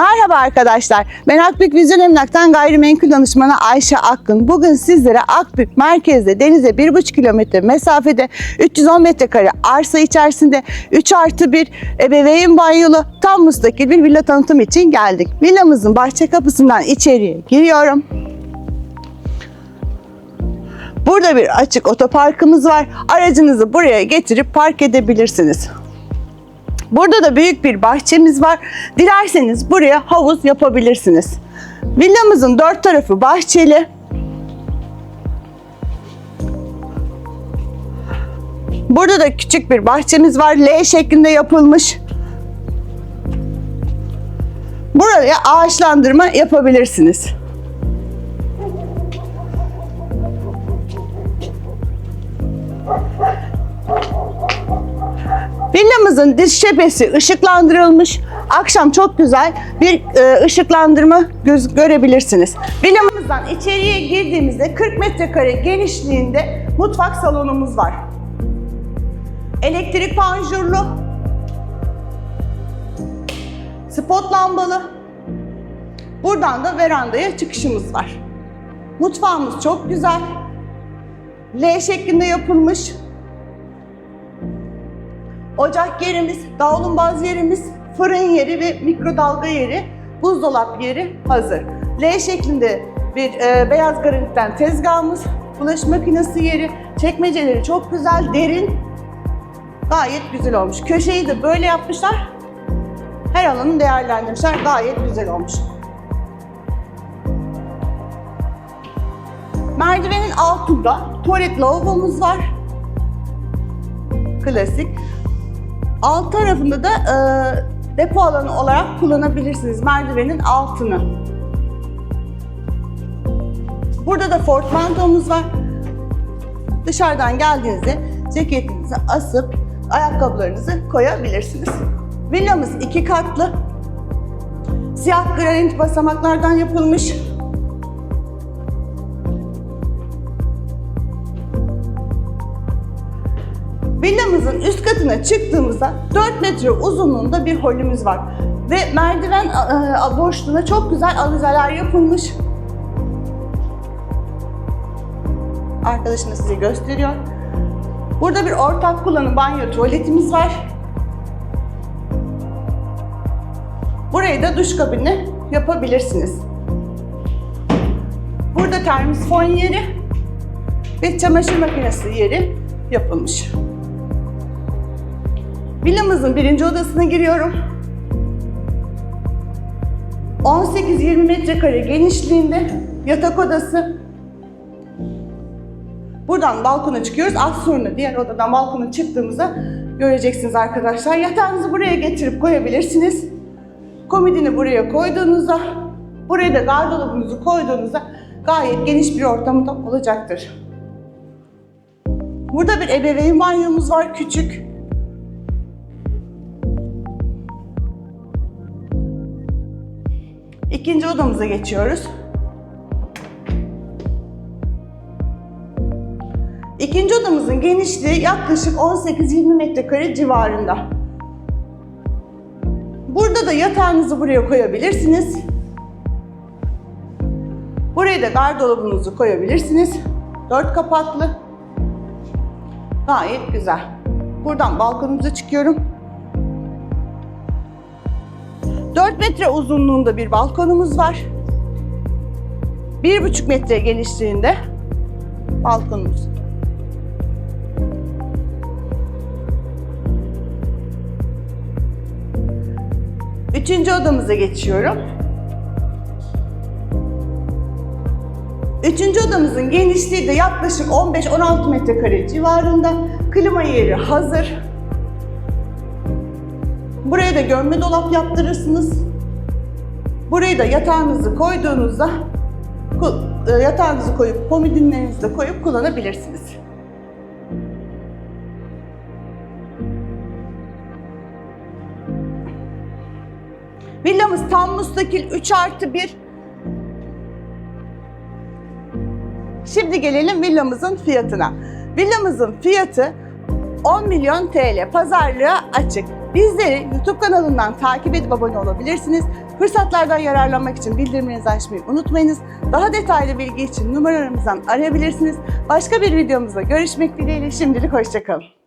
Merhaba arkadaşlar. Ben Akbük Vizyon Emlak'tan gayrimenkul danışmanı Ayşe Akın. Bugün sizlere Akbük merkezde denize 1,5 kilometre mesafede 310 metrekare arsa içerisinde 3 artı 1 ebeveyn banyolu tam müstakil bir villa tanıtım için geldik. Villamızın bahçe kapısından içeriye giriyorum. Burada bir açık otoparkımız var. Aracınızı buraya getirip park edebilirsiniz. Burada da büyük bir bahçemiz var. Dilerseniz buraya havuz yapabilirsiniz. Villamızın dört tarafı bahçeli. Burada da küçük bir bahçemiz var. L şeklinde yapılmış. Buraya ağaçlandırma yapabilirsiniz. Villamızın diş cephesi ışıklandırılmış. Akşam çok güzel bir e, ışıklandırma göz, görebilirsiniz. Villamızdan içeriye girdiğimizde 40 metrekare genişliğinde mutfak salonumuz var. Elektrik panjurlu. Spot lambalı. Buradan da verandaya çıkışımız var. Mutfağımız çok güzel. L şeklinde yapılmış. Ocak yerimiz, davlumbaz yerimiz, fırın yeri ve mikrodalga yeri, buzdolap yeri hazır. L şeklinde bir e, beyaz granitten tezgahımız, bulaşık makinesi yeri, çekmeceleri çok güzel, derin. Gayet güzel olmuş. Köşeyi de böyle yapmışlar. Her alanı değerlendirmişler. Gayet güzel olmuş. Merdivenin altında tuvalet lavabomuz var. Klasik. Alt tarafında da e, depo alanı olarak kullanabilirsiniz merdivenin altını. Burada da portmantomuz var. Dışarıdan geldiğinizde ceketinizi asıp ayakkabılarınızı koyabilirsiniz. Villamız iki katlı. Siyah granit basamaklardan yapılmış. Villamızın üst katına çıktığımızda 4 metre uzunluğunda bir holümüz var. Ve merdiven e, boşluğuna çok güzel avizeler yapılmış. Arkadaşım da size gösteriyor. Burada bir ortak kullanım banyo tuvaletimiz var. Burayı da duş kabini yapabilirsiniz. Burada termosfon yeri ve çamaşır makinesi yeri yapılmış. Villamızın birinci odasına giriyorum. 18-20 metrekare genişliğinde yatak odası. Buradan balkona çıkıyoruz. Az sonra diğer odadan balkona çıktığımızda göreceksiniz arkadaşlar. Yatağınızı buraya getirip koyabilirsiniz. Komodini buraya koyduğunuzda, buraya da gardırobumuzu koyduğunuzda gayet geniş bir ortamda olacaktır. Burada bir ebeveyn banyomuz var küçük. İkinci odamıza geçiyoruz. İkinci odamızın genişliği yaklaşık 18-20 metrekare civarında. Burada da yatağınızı buraya koyabilirsiniz. Buraya da gardırobunuzu koyabilirsiniz. Dört kapaklı. Gayet güzel. Buradan balkonumuza çıkıyorum. Metre uzunluğunda bir balkonumuz var. 1,5 metre genişliğinde balkonumuz. Üçüncü odamıza geçiyorum. Üçüncü odamızın genişliği de yaklaşık 15-16 metrekare civarında. Klima yeri hazır. Buraya da gömme dolap yaptırırsınız. Buraya da yatağınızı koyduğunuzda e, yatağınızı koyup komodinlerinizi de koyup kullanabilirsiniz. Villamız tam müstakil 3 artı 1. Şimdi gelelim villamızın fiyatına. Villamızın fiyatı 10 milyon TL. Pazarlığa açık. Bizleri YouTube kanalından takip edip abone olabilirsiniz. Fırsatlardan yararlanmak için bildirimlerinizi açmayı unutmayınız. Daha detaylı bilgi için numaralarımızdan arayabilirsiniz. Başka bir videomuzda görüşmek dileğiyle şimdilik hoşçakalın.